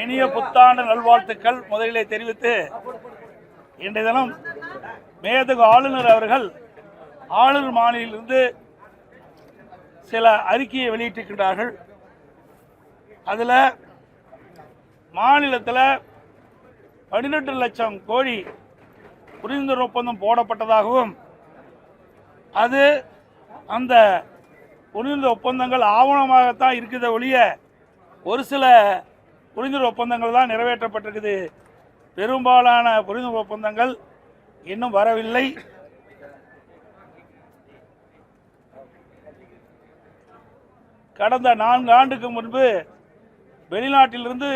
இனிய புத்தாண்டு நல்வாழ்த்துக்கள். முதலிலே தெரிவித்து இன்றைய தினம் மேதகு ஆளுநர் அவர்கள் ஆளுநர் மாநிலிருந்து சில அறிக்கையை வெளியிட்டிருக்கின்றார்கள். அதில் மாநிலத்தில் பதினெட்டு லட்சம் கோழி புரிந்துணர்வு ஒப்பந்தம் போடப்பட்டதாகவும் அது அந்த புரிந்த ஒப்பந்தங்கள் ஆவணமாகத்தான் இருக்கிறத ஒழிய ஒரு சில புரிந்துணர்வு ஒப்பந்தங்கள் தான் நிறைவேற்றப்பட்டிருக்குது. பெரும்பாலான புரிந்துணர்வு ஒப்பந்தங்கள் இன்னும் வரவில்லை. கடந்த நான்கு ஆண்டுக்கு முன்பு வெளிநாட்டிலிருந்து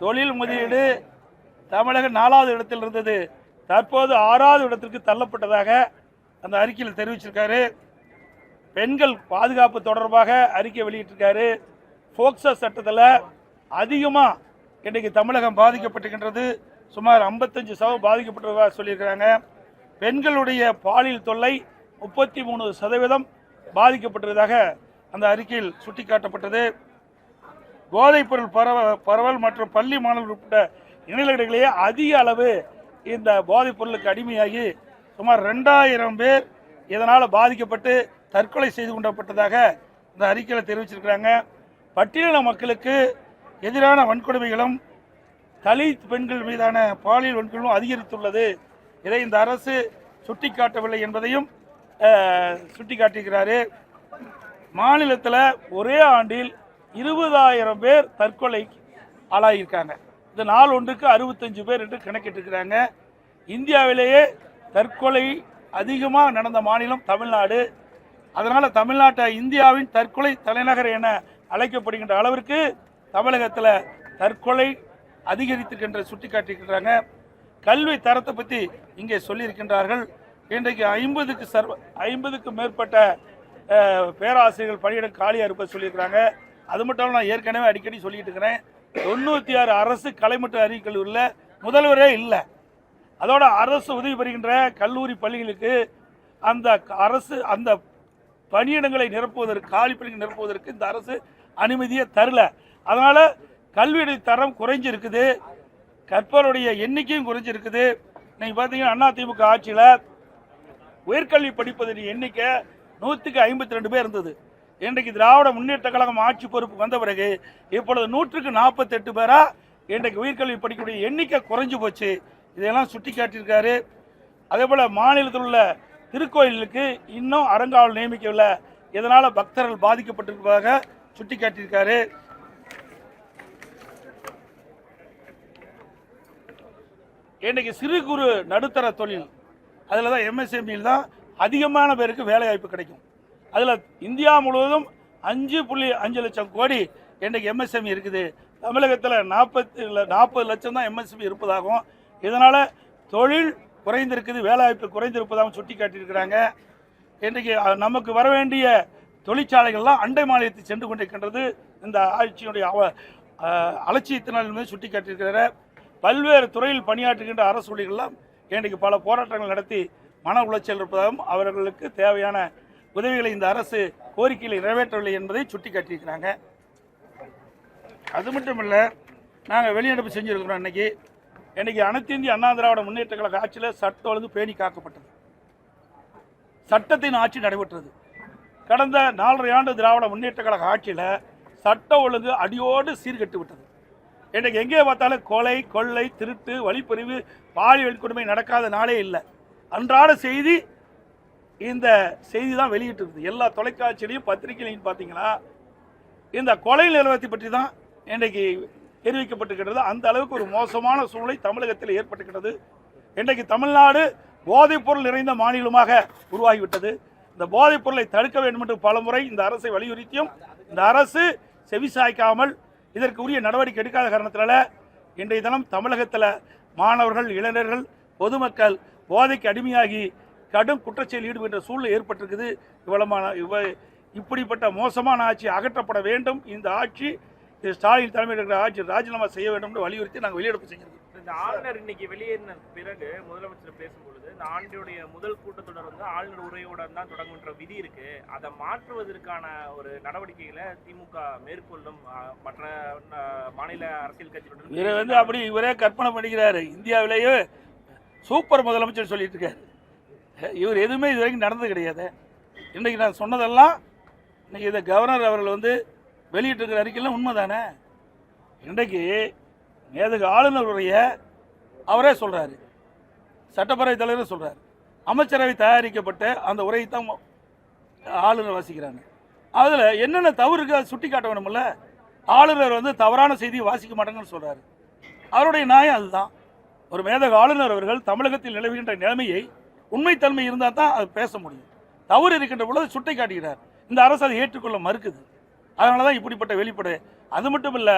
தொழில் முதலீடு தமிழகம் நாலாவது இடத்தில் இருந்தது. தற்போது ஆறாவது இடத்திற்கு தள்ளப்பட்டதாக அந்த அறிக்கையில் தெரிவிச்சிருக்காரு. பெண்கள் பாதுகாப்பு தொடர்பாக அறிக்கை வெளியிட்டிருக்காரு. போக்சோ சட்டத்தில் அதிகமாக இன்றைக்கு தமிழகம் பாதிக்கப்பட்டிருக்கின்றது. சுமார் 55 சதவீதம் பாதிக்கப்பட்டதாக சொல்லியிருக்கிறாங்க. பெண்களுடைய பாலியல் தொல்லை முப்பத்தி மூணு சதவீதம் பாதிக்கப்பட்டதாக அந்த அறிக்கையில் சுட்டிக்காட்டப்பட்டது. போதைப்பொருள் பரவ பரவல் மற்றும் பள்ளி மாணவர்கள் உட்பட இணையர்களிடையே அதிக அளவு இந்த போதைப் பொருளுக்கு அடிமையாகி சுமார் ரெண்டாயிரம் பேர் இதனால் பாதிக்கப்பட்டு தற்கொலை செய்து கொண்டப்பட்டதாக இந்த அறிக்கையில் தெரிவிச்சிருக்கிறாங்க. பட்டியலின மக்களுக்கு எதிரான வன்கொடுமைகளும் தலித் பெண்கள் மீதான பாலியல் வன்கொடுமையும் அதிகரித்துள்ளது. இதை இந்த அரசு சுட்டிக்காட்டவில்லை என்பதையும் சுட்டிக்காட்டுகிறாரு. மாநிலத்தில் ஒரே ஆண்டில் இருபதாயிரம் பேர் தற்கொலை ஆளாகியிருக்காங்க. இந்த நாள் ஒன்றுக்கு அறுபத்தஞ்சு பேர் என்று கணக்கிட்டுருக்கிறாங்க. இந்தியாவிலேயே தற்கொலை அதிகமாக நடந்த மாநிலம் தமிழ்நாடு. அதனால் தமிழ்நாட்டை இந்தியாவின் தற்கொலை தலைநகர் என அழைக்கப்படுகின்ற அளவிற்கு தமிழகத்தில் தற்கொலை அதிகரித்திருக்கின்ற சுட்டிக்காட்டியிருக்கிறாங்க. கல்வி தரத்தை பற்றி இங்கே சொல்லியிருக்கின்றார்கள். இன்றைக்கு ஐம்பதுக்கு சர்வ ஐம்பதுக்கு மேற்பட்ட பேராசிரியர்கள் பணியிடம் காலியாக இருப்ப சொல்லியிருக்கிறாங்க. அது மட்டும் நான் ஏற்கனவே அடிக்கடி சொல்லிட்டு இருக்கிறேன். தொண்ணூற்றி ஆறு அரசு கலைமட்ட அறிவியல் கல்லூரியில் முதல்வரே இல்லை. அதோட அரசு உதவி பெறுகின்ற கல்லூரி பள்ளிகளுக்கு அந்த அரசு அந்த பணியிடங்களை நிரப்புவதற்கு காலி பள்ளிகள் நிரப்புவதற்கு இந்த அரசு அனுமதியை தரல. அதனால் கல்வியுடைய தரம் குறைஞ்சிருக்குது. கற்பருடைய எண்ணிக்கையும் குறைஞ்சிருக்குது. நீங்கள் பார்த்தீங்கன்னா அதிமுக ஆட்சியில் உயர்கல்வி படிப்பதன் எண்ணிக்கை நூற்றுக்கு ஐம்பத்தி ரெண்டு பேர் இருந்தது. இன்றைக்கு திராவிட முன்னேற்ற கழகம் ஆட்சி பொறுப்பு வந்த பிறகு இப்பொழுது நூற்றுக்கு நாற்பத்தெட்டு பேராக இன்றைக்கு உயர்கல்வி படிக்கக்கூடிய எண்ணிக்கை குறைஞ்சு போச்சு. இதையெல்லாம் சுட்டி காட்டியிருக்காரு அதே போல் மாநிலத்தில் உள்ள திருக்கோயிலுக்கு இன்னும் அறங்காவல் நியமிக்கவில்லை. இதனால் பக்தர்கள் பாதிக்கப்பட்டிருப்பதாக சுட்டி காட்டியிருக்காரு இன்றைக்கி சிறு குறு நடுத்தர தொழில். அதில் தான் எம்எஸ்எம்இயில் தான் அதிகமான பேருக்கு வேலை வாய்ப்பு கிடைக்கும். அதில் இந்தியா முழுவதும் அஞ்சு புள்ளி அஞ்சு லட்சம் கோடி இன்றைக்கு எம்எஸ்எம்இ இருக்குது. தமிழகத்தில் நாற்பத்தி நாற்பது லட்சம் தான் எம்எஸ்எம்இ இருப்பதாகவும் இதனால் தொழில் குறைந்திருக்குது வேலைவாய்ப்பு குறைந்திருப்பதாகவும் சுட்டி காட்டியிருக்கிறாங்க இன்றைக்கு நமக்கு வர வேண்டிய தொழிற்சாலைகள்லாம் அண்டை மாநிலத்தை சென்று கொண்டிருக்கின்றது. இந்த ஆட்சியினுடைய அவ- அலட்சியத்தினால் சுட்டி காட்டியிருக்கிறார் பல்வேறு துறையில் பணியாற்றுகின்ற அரசு ஊழியர்கள்லாம் இன்றைக்கு பல போராட்டங்கள் நடத்தி மன உளைச்சல் இருப்பதாகவும் அவர்களுக்கு தேவையான உதவிகளை இந்த அரசு கோரிக்கையில் நிறைவேற்றவில்லை என்பதை சுட்டி காட்டியிருக்கிறாங்க அது மட்டும் இல்லை நாங்கள் வெளிநடப்பு செஞ்சுருக்கிறோம் இன்னைக்கு இன்னைக்கு அனைத்து இந்திய அண்ணா திராவிட முன்னேற்ற கழக ஆட்சியில் சட்டம் ஒழுங்கு பேணி காக்கப்பட்டது. சட்டத்தின் ஆட்சி நடைபெற்றது. கடந்த நாலரை ஆண்டு திராவிட முன்னேற்ற கழக ஆட்சியில் சட்ட ஒழுங்கு அடியோடு சீர்கெட்டு விட்டது இன்றைக்கு எங்கே பார்த்தாலும் கொலை கொள்ளை திருட்டு வழிப்பறிவு பாலியல் கொடுமை நடக்காத நாளே இல்லை. அன்றாட செய்தி இந்த செய்தி தான் வெளியிட்டிருக்குது. எல்லா தொலைக்காட்சியிலையும் பத்திரிகையிலையும் பார்த்தீங்கன்னா இந்த கொலை நிலவரத்தை பற்றி தான் இன்றைக்கு தெரிவிக்கப்பட்டுக்கிறது அந்த அளவுக்கு ஒரு மோசமான சூழ்நிலை தமிழகத்தில் ஏற்பட்டுக்கிறது இன்றைக்கு தமிழ்நாடு போதைப்பொருள் நிறைந்த மாநிலமாக உருவாகிவிட்டது. இந்த போதைப்பொருளை தடுக்க வேண்டும் என்று பலமுறை இந்த அரசை வலியுறுத்தியும் இந்த அரசு செவிசாய்க்காமல் இதற்கு உரிய நடவடிக்கை எடுக்காத காரணத்தினால இன்றைய தினம் தமிழகத்தில் மாணவர்கள் இளைஞர்கள் பொதுமக்கள் போதைக்கு அடிமையாகி கடும் குற்றச்செயல் ஈடுபடுகின்ற சூழ்நிலை ஏற்பட்டிருக்குது. இவ்வளமான இவ இப்படிப்பட்ட மோசமான ஆட்சி அகற்றப்பட வேண்டும். இந்த ஆட்சி ஸ்டாலின் தலைமையில் இருக்கிற ஆட்சி ராஜினாமா செய்ய வேண்டும் என்று வலியுறுத்தி நாங்கள் வெளியெடுப்பு செஞ்சிருக்கோம். இந்த ஆளுநர் இன்னைக்கு வெளியேறின பிறகு முதலமைச்சர் பேசும்பொழுது இந்த ஆண்டுடைய முதல் கூட்டத்தொடர் வந்து ஆளுநர் உரையோட தான் தொடங்குன்ற விதி இருக்கு. அதை மாற்றுவதற்கான ஒரு நடவடிக்கைகளை திமுக மேற்கொள்ளும் மற்ற மாநில அரசியல் கட்சிகளுடன் இவரை வந்து அப்படி இவரே கற்பனை பண்ணிக்கிறாரு. இந்தியாவிலேயே சூப்பர் முதலமைச்சர் சொல்லிட்டு இருக்காரு இவர் எதுவுமே இது வரைக்கும் நடந்தது கிடையாது. இன்றைக்கி நான் சொன்னதெல்லாம் இன்னைக்கு இதை கவர்னர் அவர்கள் வந்து வெளியிட்டிருக்கிற அறிக்கையில் உண்மைதானே? இன்றைக்கு நேதுக்கு ஆளுநர் அவரே சொல்கிறாரு சட்டப்பேரவைத் தலைவர் சொல்கிறார் அமைச்சரவை தயாரிக்கப்பட்ட அந்த உரையை தான் ஆளுநர் வாசிக்கிறாங்க. அதில் என்னென்ன தவறு அதை சுட்டி காட்ட வேணும்ல ஆளுநர் வந்து தவறான செய்தியை வாசிக்க மாட்டாங்கன்னு சொல்கிறாரு அவருடைய நியாயம் அதுதான். ஒரு மேதக ஆளுநர் அவர்கள் தமிழகத்தில் நிலவுகின்ற நிலைமையை உண்மைத்தன்மை இருந்தால் தான் அது பேச முடியும். தவறு இருக்கின்ற பொழுது சுட்டி காட்டுகிறார் இந்த அரசு அதை ஏற்றுக்கொள்ள மறுக்குது. அதனால தான் இப்படிப்பட்ட வெளிப்படை. அது மட்டும் இல்லை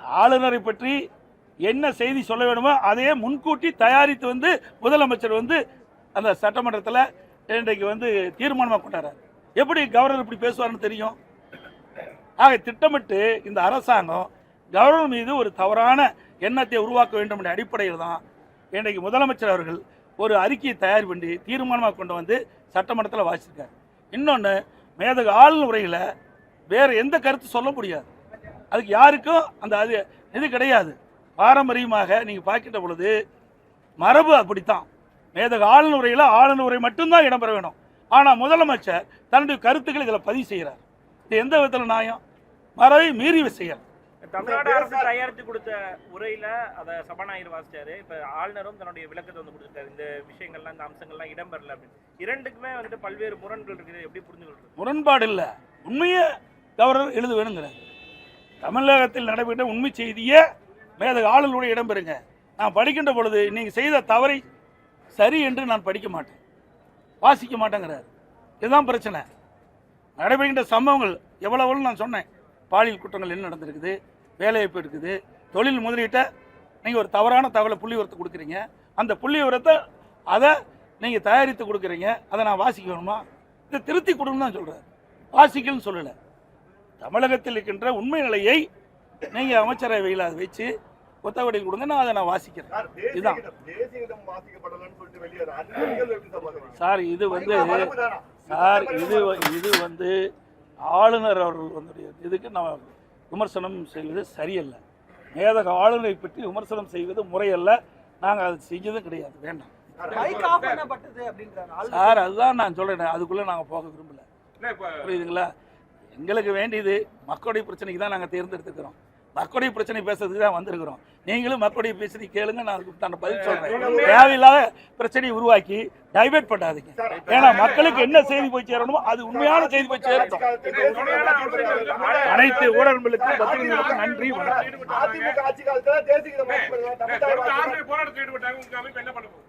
ஆளுநரை பற்றி என்ன செய்தி சொல்ல வேணுமோ அதையே முன்கூட்டி தயாரித்து வந்து முதலமைச்சர் வந்து அந்த சட்டமன்றத்தில் இன்றைக்கு வந்து தீர்மானமாக கொண்டாடுறார். எப்படி கவர்னர் இப்படி பேசுவார்னு தெரியும்? ஆக திட்டமிட்டு இந்த அரசாங்கம் கவர்னர் மீது ஒரு தவறான எண்ணத்தை உருவாக்க வேண்டும் என்ற அடிப்படையில் தான் இன்றைக்கு முதலமைச்சர் அவர்கள் ஒரு அறிக்கையை தயார் பண்ணி தீர்மானமாக கொண்டு வந்து சட்டமன்றத்தில் வாசிச்சிருக்காரு. இன்னொன்று மேதக ஆளுநர் உரையில் வேறு எந்த கருத்து சொல்ல முடியாது. அதுக்கு யாருக்கும் அந்த அது இது கிடையாது. பாரம்பரியமாக நீங்கள் பார்க்கின்ற பொழுது மரபு அப்படித்தான். மேதக ஆளுநர் உரையில் ஆளுநர் உரை மட்டும்தான் இடம்பெற வேணும். ஆனால் முதலமைச்சர் தன்னுடைய கருத்துக்களை இதில் பதிவு செய்கிறார் இது எந்த விதத்தில் நியாயம்? மரபை மீறி செய்யலாம் தமிழ்நாடு அரசு தயாரித்து கொடுத்த உரையில அதை சபாநாயகர் வாசிச்சாரு. இப்ப ஆளுநரும் தன்னுடைய விளக்கத்தை வந்து கொடுத்துட்டாரு இந்த விஷயங்கள்லாம் இந்த அம்சங்கள்லாம் இடம்பெறல அப்படின்னு. இரண்டுக்குமே வந்துட்டு பல்வேறு முரண்கள் இருக்குது. எப்படி புரிஞ்சு கொள்றது முரண்பாடு இல்லை. உண்மையை கவர்னர் எழுத வேணுங்கிறார் தமிழகத்தில் நடைபெற்ற உண்மை செய்தியே மேத ஆளுநருடைய இடம்பெறுங்க நான் படிக்கின்ற பொழுது நீங்கள் செய்த தவறை சரி என்று நான் படிக்க மாட்டேன். வாசிக்க மாட்டேங்கிறார். இதுதான் பிரச்சனை. நடைபெறுகின்ற சம்பவங்கள் எவ்வளவு நான் சொன்னேன். பாலியல் குற்றங்கள் என்ன நடந்திருக்குது வேலைவாய்ப்பு இருக்குது தொழில் முதலீட்டை நீங்கள் ஒரு தவறான தகவலை புள்ளி உரத்தை கொடுக்குறீங்க. அந்த புள்ளி உரத்தை அதை நீங்கள் தயாரித்து கொடுக்குறீங்க. அதை நான் வாசிக்க வேணுமா இதை திருத்தி கொடுன்னு தான் சொல்கிறேன் வாசிக்கணும்னு சொல்லலை. தமிழகத்தில் இருக்கின்ற உண்மை நிலையை நீங்கள் அமைச்சரவையில் அதை வச்சு ஒத்தவடையில் கொடுங்க நான் அதை நான் வாசிக்கிறேன். இதுதான். சார் இது வந்து? சார் இது இது வந்து ஆளுநர் அவர்கள் வந்து இதுக்கு நம்ம விமர்சனம் செய்வது சரியல்ல. மேதக ஆளுநரை பற்றி விமர்சனம் செய்வது முறையல்ல. நாங்கள் அது செஞ்சதும் கிடையாது வேண்டாம். சார் அதுதான் நான் சொல்றேன் அதுக்குள்ளே நாங்கள் போக விரும்பல. புரியுதுங்களா? எங்களுக்கு வேண்டியது மக்களுடைய பிரச்சனைக்கு தான் நாங்கள் தேர்ந்தெடுத்துக்கிறோம். மக்களுடைய பிரச்சனை பேசுறதுக்கு தான் வந்திருக்கிறோம். நீங்களும் மக்களுடைய பிரச்சனை கேளுங்க நான் நான் பதில் சொல்றேன். தேவையில்லாத பிரச்சனையை உருவாக்கி டைவர்ட் பண்ணாதீங்க. ஏன்னா மக்களுக்கு என்ன செய்தி போய் சேரணுமோ அது உண்மையான செய்தி போய் சேரட்டும். அனைத்து ஊடகங்களுக்கும் பத்திரிகைகளுக்கும் நன்றி வணக்கம்.